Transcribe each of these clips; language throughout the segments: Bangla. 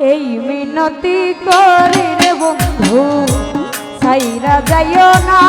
এই মিনতি করি রে বন্ধু সাইরা যাইও না।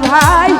ভাই